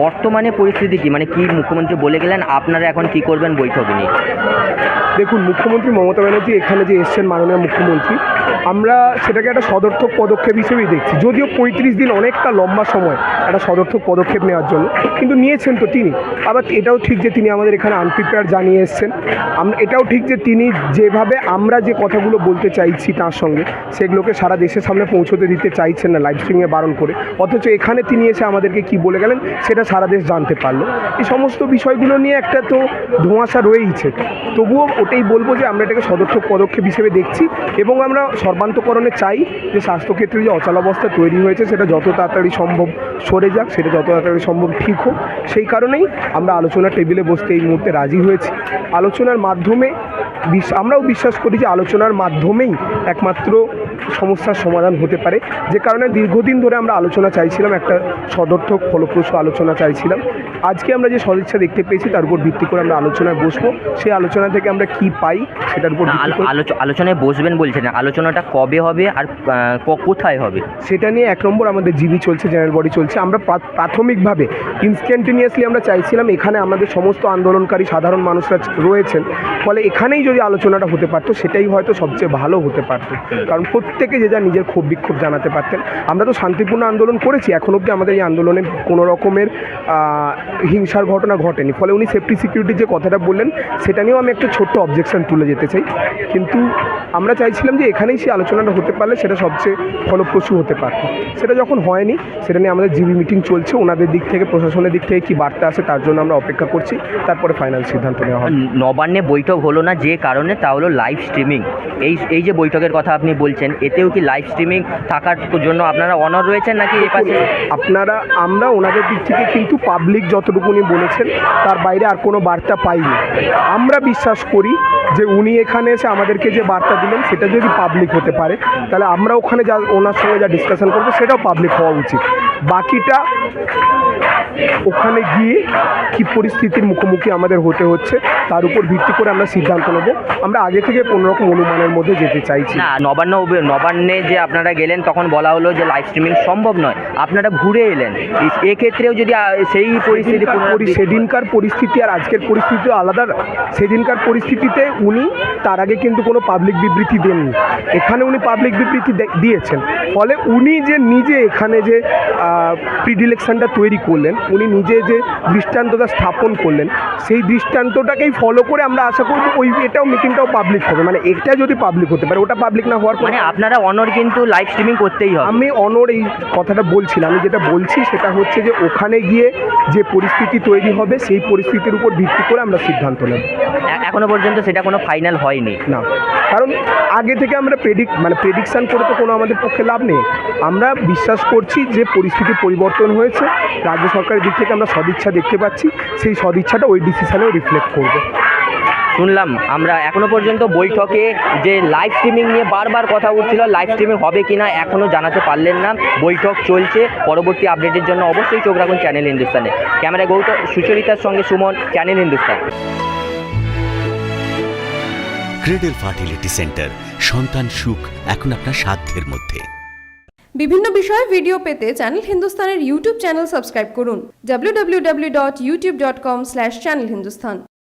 বর্তমানে পরিস্থিতি কি? মানে কি মুখ্যমন্ত্রী বলে গেলেন, আপনারা এখন কি করবেন বৈঠক নিয়ে? দেখুন, মুখ্যমন্ত্রী মমতা ব্যানার্জি এখানে যে এসছেন মাননীয় মুখ্যমন্ত্রী আমরা সেটাকে একটা সদর্থক পদক্ষেপ হিসেবেই দেখছি। যদিও পঁয়ত্রিশ দিন অনেকটা লম্বা সময় একটা সদর্থক পদক্ষেপ নেওয়ার জন্য, কিন্তু নিয়েছেন তো তিনি। আবার এটাও ঠিক যে তিনি আমাদের এখানে আনপ্রিপেয়ার জানিয়ে এসছেন। এটাও ঠিক যে তিনি যেভাবে আমরা যে কথাগুলো বলতে চাইছি তার সঙ্গে, সেগুলোকে সারা দেশের সামনে পৌঁছতে দিতে চাইছেন না লাইভ স্ট্রিমে বারণ করে। অথচ এখানে তিনি এসে আমাদেরকে কি বলে গেলেন, সেটা সারা দেশ জানতে পারল। এই সমস্ত বিষয়গুলো নিয়ে একটা তো ধোঁয়াশা রয়েইছে। তবুও ওটাই বলব যে আমরা এটাকে সদর্থক পদক্ষেপ হিসেবে দেখছি এবং আমরা সর্বান্তকরণে চাই যে স্বাস্থ্যক্ষেত্রে যে অচলাবস্থা তৈরি হয়েছে, সেটা যত তাড়াতাড়ি সম্ভব সরে যাক, সেটা যত তাড়াতাড়ি সম্ভব ঠিক হোক। সেই কারণেই আমরা আলোচনা টেবিলে বসতে এই মুহূর্তে রাজি হয়েছি। আলোচনার মাধ্যমে আমরাও বিশ্বাস করি যে আলোচনার মাধ্যমেই একমাত্র সমস্যার সমাধান হতে পারে। যে কারণে দীর্ঘদিন ধরে আমরা আলোচনা চাইছিলাম একটা সদর্থক ফলপ্রসূ আলোচনা চাইছিলাম। আজকে আমরা যে সদিচ্ছা দেখতে পেয়েছি তার উপর ভিত্তি করে আমরা আলোচনায় বসবো। সেই আলোচনা থেকে আমরা কি পাই সেটার উপর আলো- আলোচ- আলোচনায় বসবেন বলছেন আলোচনাটা কবে হবে আর কোথায় হবে? সেটা নিয়ে এক নম্বর আমাদের জিবি চলছে জেনারেল বডি চলছে। আমরা প্রাথমিকভাবে ইনস্ট্যান্টেনিয়াসলি আমরা চাইছিলাম এখানে আমাদের সমস্ত আন্দোলনকারী সাধারণ মানুষরা রয়েছেন। ফলে এখানেই যদি আলোচনাটা হতে পারতো, সেটাই হয়তো সবচেয়ে ভালো হতে পারতো। কারণ প্রত্যেকে যে যা নিজের ক্ষোভ বিক্ষোভ জানাতে পারতেন। আমরা তো শান্তিপূর্ণ আন্দোলন করেছি, এখন অবধি আমাদের এই আন্দোলনে কোনো রকমের হিংসার ঘটনা ঘটেনি। ফলে উনি সেফটি সিকিউরিটির যে কথাটা বললেন, সেটা নিয়েও আমি একটা ছোট্ট অবজেকশন তুলে যেতে চাই। কিন্তু আমরা চাইছিলাম যে এখানেই সেই আলোচনাটা হতে পারলে সেটা সবচেয়ে ফলপ্রসূ হতে পারত। সেটা যখন হয়নি, সেটা নিয়ে আমাদের জিবি মিটিং চলছে। ওনাদের দিক থেকে, প্রশাসনের দিক থেকে কী বার্তা আসে, তার জন্য আমরা অপেক্ষা করছি। তারপরে ফাইনাল সিদ্ধান্ত নেওয়া হবে। নবান্নে বৈঠক হলো না যে কারণে, তা হলো লাইভ স্ট্রিমিং এই এই যে বৈঠকের কথা আপনি বলছেন, এতেও কি লাইভ স্ট্রিমিং থাকার জন্য আপনারা অনর রয়েছেন নাকি এ পাশে? আপনারা, আমরা ওনাদের দিক থেকে কিন্তু পাবলিক যতটুকু উনি বলেছেন, তার বাইরে আর কোনো বার্তা পাইনি। আমরা বিশ্বাস করি যে উনি এখানে এসে আমাদেরকে যে বার্তা দিলেন, সেটা যদি পাবলিক হতে পারে, তাহলে আমরা ওখানে যা, ওনার সঙ্গে যা ডিসকাশন করব, সেটাও পাবলিক হওয়া উচিত। বাকিটা ওখানে গিয়ে কি পরিস্থিতির মুখোমুখি আমাদের হতে হচ্ছে তার উপর ভিত্তি করে আমরা সিদ্ধান্ত নেব। আমরা আগে থেকে কোনোরকম অনুমানের মধ্যে যেতে চাইছি। না। নবান্ন নবান্নে যে আপনারা গেলেন তখন বলা হলো যে লাইভ স্ট্রিমিং সম্ভব নয়। আপনারা ঘুরে এলেন। এক্ষেত্রেও যদি সেই পরিস্থিতি সেদিনকার সেদিনকার পরিস্থিতি আর আজকের পরিস্থিতি আলাদা। সেদিনকার পরিস্থিতিতে উনি তার আগে কিন্তু কোনো পাবলিক বিবৃতি দেননি। এখানে উনি পাবলিক বিবৃতি দিয়েছেন। ফলে উনি যে নিজে এখানে যে প্রিডিলেকশনটা তৈরি করলেন উনি নিজে যে দৃষ্টান্তটা স্থাপন করলেন সেই দৃষ্টান্তটাকেই ফলো করে আমরা আশা করব ওই এটাও মিটিংটাও পাবলিক হবে। মানে এটা যদি পাবলিক হতে পারে ওটা পাবলিক না হওয়ার পরে মানে আপনারা অনর কিন্তু লাইভ স্ট্রিমিং করতেই হবে। আমি অনর এই কথাটা বলছিলাম আমি যেটা বলছি সেটা হচ্ছে যে ওখানে গিয়ে যে পরিস্থিতি তৈরি হবে সেই পরিস্থিতির উপর ভিত্তি করে আমরা সিদ্ধান্ত নেব। এখনও পর্যন্ত সেটা কোনো ফাইনাল হয়নি। না। কারণ আগে থেকে আমরা প্রেডিক মানে প্রেডিকশান করে তো কোনো আমাদের পক্ষে লাভ নেই। আমরা বিশ্বাস করছি যে পরিস্থিতি পরিবর্তন হয়েছে। রাজ্য সরকারের দিক থেকে আমরা সদিচ্ছা দেখতে পাচ্ছি। সেই সদিচ্ছাটা ওই ডিসিশানেও রিফ্লেক্ট করবে। শুনলাম আমরা এখনও পর্যন্ত বৈঠকে যে লাইভ স্ট্রিমিং নিয়ে বারবার কথা উঠছিল লাইভ স্ট্রিমিং হবে কিনা এখনও জানাতে পারলেন না। বৈঠক চলছে পরবর্তী আপডেটের জন্য অবশ্যই চোখ রাখুন চ্যানেল হিন্দুস্তানে ক্যামেরা গৌতম সুচরিতার সঙ্গে Suman channel Hindustan cradle fertility centre সন্তান সুখ এখন আপনার সাধ্যের মধ্যে। বিভিন্ন বিষয়ে ভিডিও পেতে চ্যানেল হিন্দুস্তানের ইউটিউব চ্যানেল সাবস্ক্রাইব করুন। www.youtube.com/channelhindustan